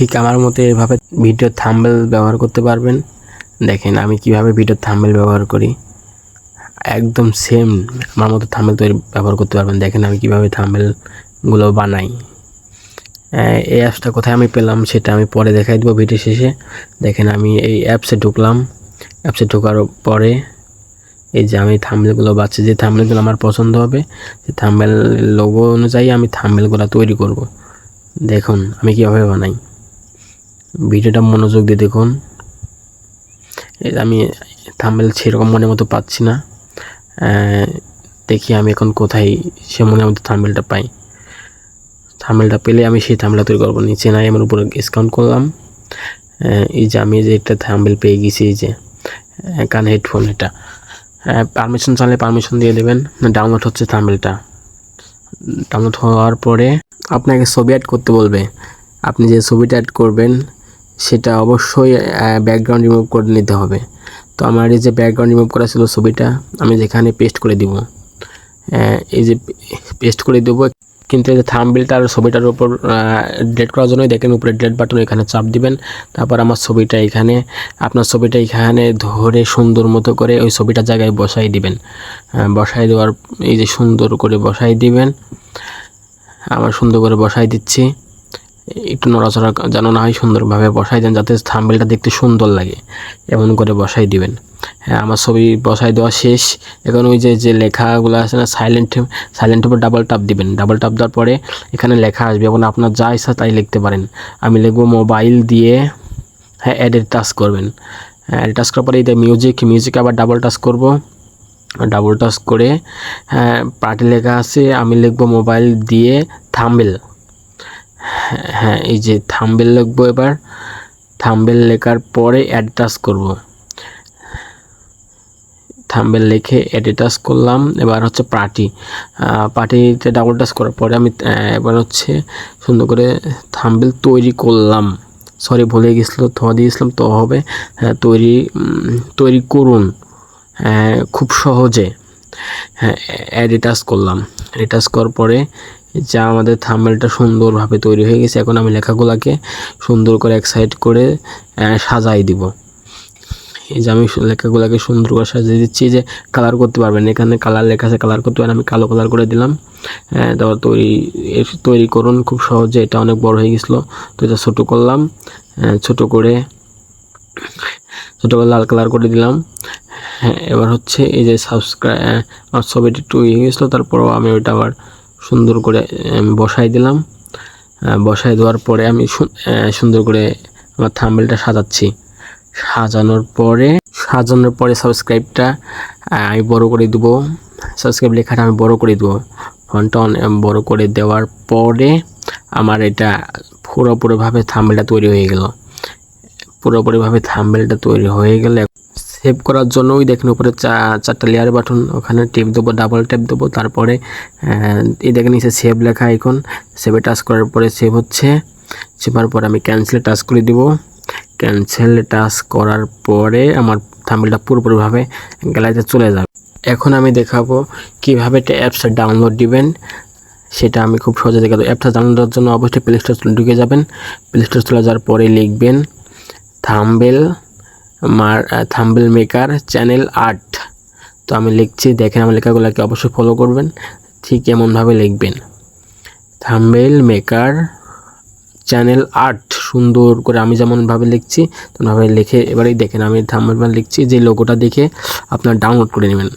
ঠিক আমার মতো এভাবে ভিডিও থাম্বেল ব্যবহার করতে পারবেন। দেখেন, আমি কীভাবে ভিডিও থাম্বেল ব্যবহার করি। একদম সেম আমার মতো থাম্বেল তৈরি ব্যবহার করতে পারবেন। দেখেন, আমি কীভাবে থাম্বেলগুলো বানাই। এই অ্যাপসটা কোথায় আমি পেলাম সেটা আমি পরে দেখাই দেবো ভিডিও শেষে। দেখেন, আমি এই অ্যাপসে ঢুকলাম। অ্যাপসে ঢোকার পরে এই যে আমি থাম্বেলগুলো বাচ্চা যে থাম্বেলগুলো আমার পছন্দ হবে, সেই থাম্বেল লোগো অনুযায়ী আমি থাম্বেলগুলো তৈরি করব। দেখুন, আমি কীভাবে বানাই। ভিডিওটা মনোযোগ দিয়ে দেখুন। আমি থাম্বেল সেরকম মনের মতো পাচ্ছি না। দেখি আমি এখন কোথায় সে মনের মতো থাম্বেলটা পাই। থাম্বেলটা পেলে আমি সেই থাম্বেলটা তৈরি করব। নিচে নাই, আমার উপরে ডিসকাউন্ট করলাম। এই যে আমি যে একটা থাম্বেল পেয়ে গেছি, এই যে কান হেডফোন এটা। পারমিশন চাইলে পারমিশন দিয়ে দেবেন। ডাউনলোড হচ্ছে থাম্বেলটা ডাউনলোড হওয়ার পরে আপনাকে ছবি অ্যাড করতে বলবে। আপনি যে ছবিটা অ্যাড করবেন সেটা অবশ্যই ব্যাকগ্রাউন্ড রিমুভ করে নিতে হবে। তো আমার এই যে ব্যাকগ্রাউন্ড রিমুভ করা ছিল ছবিটা, আমি যেখানে পেস্ট করে দিব এই যে পেস্ট করে দেবো, কিন্তু এই যে থাম্বেলটার ছবিটার উপর ডিলেট করার জন্যই দেখেন উপরে ডিলেট বাটন এখানে চাপ দিবেন। তারপর আমার ছবিটা এখানে, আপনার ছবিটা এখানে ধরে সুন্দর মতো করে ওই ছবিটার জায়গায় বসাই দিবেন। বসাই দেওয়ার, এই যে সুন্দর করে বসাই দিবেন। আমার সুন্দর করে বসাই দিচ্ছি। একটু নড়াচড়া যেন না হয় সুন্দরভাবে বসাই দেন, যাতে থাম্বেলটা দেখতে সুন্দর লাগে। এমন করে বসাই দিবেন। হ্যাঁ আমার ছবি বসাই দেওয়া শেষ। এখন ওই যে যে লেখাগুলো আছে না সাইলেন্ট সাইলেন্ট উপর ডাবল টাপ দিবেন। ডাবল টাপ দেওয়ার পরে এখানে লেখা আসবে। এবং আপনার যা ইচ্ছা তাই লিখতে পারেন। আমি লিখব মোবাইল দিয়ে হ্যাঁ অ্যাডের টাচ করবেন। অ্যাড টাচ করার পরে এই মিউজিক মিউজিক আবার ডাবল টাচ করব। ডাবল টাচ করে হ্যাঁ পার্টি লেখা আছে, আমি লিখব মোবাইল দিয়ে থাম্বেল হ্যাঁ এই যে থাম্বেল লিখব এবার। থাম্বেল লেখার পরে অ্যাড টাচ করব। থাম্বেল লিখে এডিটাস করলাম। এবার হচ্ছে পার্টি পার্টিতে ডাবল টাচ করার পরে আমি এবার হচ্ছে সুন্দর করে থাম্বেল তৈরি করলাম। সরি ভুলে গেছিল থ দিয়েছিলাম তো হবে। হ্যাঁ তৈরি তৈরি করুন। হ্যাঁ, খুব সহজে। হ্যাঁ এডিটাস করলাম। এডিটাস করার পরে যা আমাদের থাম্বেলটা সুন্দরভাবে তৈরি হয়ে গেছে। এখন আমি লেখাগুলোকে সুন্দর করে এক সাইড করে সাজাই দিব। এই যে আমি লেখাগুলোকে সুন্দর করে সাজিয়ে দিচ্ছি যে কালার করতে পারবেন এখানে কালার লেখা আছে কালার করতে পারেন। আমি কালো কালার করে দিলাম। হ্যাঁ, তারপর তৈরি তৈরি করুন খুব সহজে। এটা অনেক বড় হয়ে গেছিল। তো এটা ছোটো করলাম। ছোটো করে ছোটো করে লাল কালার করে দিলাম। হ্যাঁ এবার হচ্ছে এই যে সাবস্ক্রাইব আমার ছবিটা একটু ইয়ে গেছিল। তারপরও আমি ওইটা আবার সুন্দর করে বসাই দিলাম। বসাই দেওয়ার পরে আমি সুন্দর করে আমার থাম্বেলটা সাজাচ্ছি। সাজানোর পরে সাজানোর পরে সাবস্ক্রাইবটা আমি বড় করে দেবো। সাবস্ক্রাইব লেখাটা আমি বড় করে দেবো। ফোনটা বড় করে দেওয়ার পরে আমার এটা পুরোপুরিভাবে থাম্বেলটা তৈরি হয়ে গেল। পুরোপুরিভাবে থাম্বেলটা তৈরি হয়ে গেলে সেভ করার জন্য ওই দেখেন উপরে চারটা লেয়ার বাটন ওখানে টিপ দেবো ডাবল ট্যাপ দেবো, তারপরে এই দেখেন নিচে সেভ লেখা এখন সেভে টাচ করার পরে সেভ হচ্ছে। সেভার পরে আমি ক্যান্সেলে টাচ করে দিব। ক্যান্সেল টাচ করার পরে আমার থাম্বেলটা পুরোপুরিভাবে গ্যালারিতে চলে যাবে। এখন আমি দেখাবো কীভাবে একটা অ্যাপসটা ডাউনলোড দিবেন। সেটা আমি খুব সহজে দেখাবো। অ্যাপটা ডাউনলোডের জন্য অবশ্যই প্লে স্টোর ঢুকে যাবেন। প্লে স্টোর চলে যাওয়ার পরে লিখবেন থাম্বেল মার থাম্বেল মেকার চ্যানেল আর্ট তো আমি লিখছি, দেখেন আমার লেখাগুলোকে অবশ্যই ফলো করবেন, ঠিক এমনভাবে লিখবেন। থাম্বেল মেকার চ্যানেল আর্ট সুন্দর করে আমি যেমনভাবে লিখছি, তেমনভাবে লিখে এবারেই দেখেন আমি থাম্বেল লিখছি, যে লোগোটা দেখে আপনার ডাউনলোড করে নেবেন।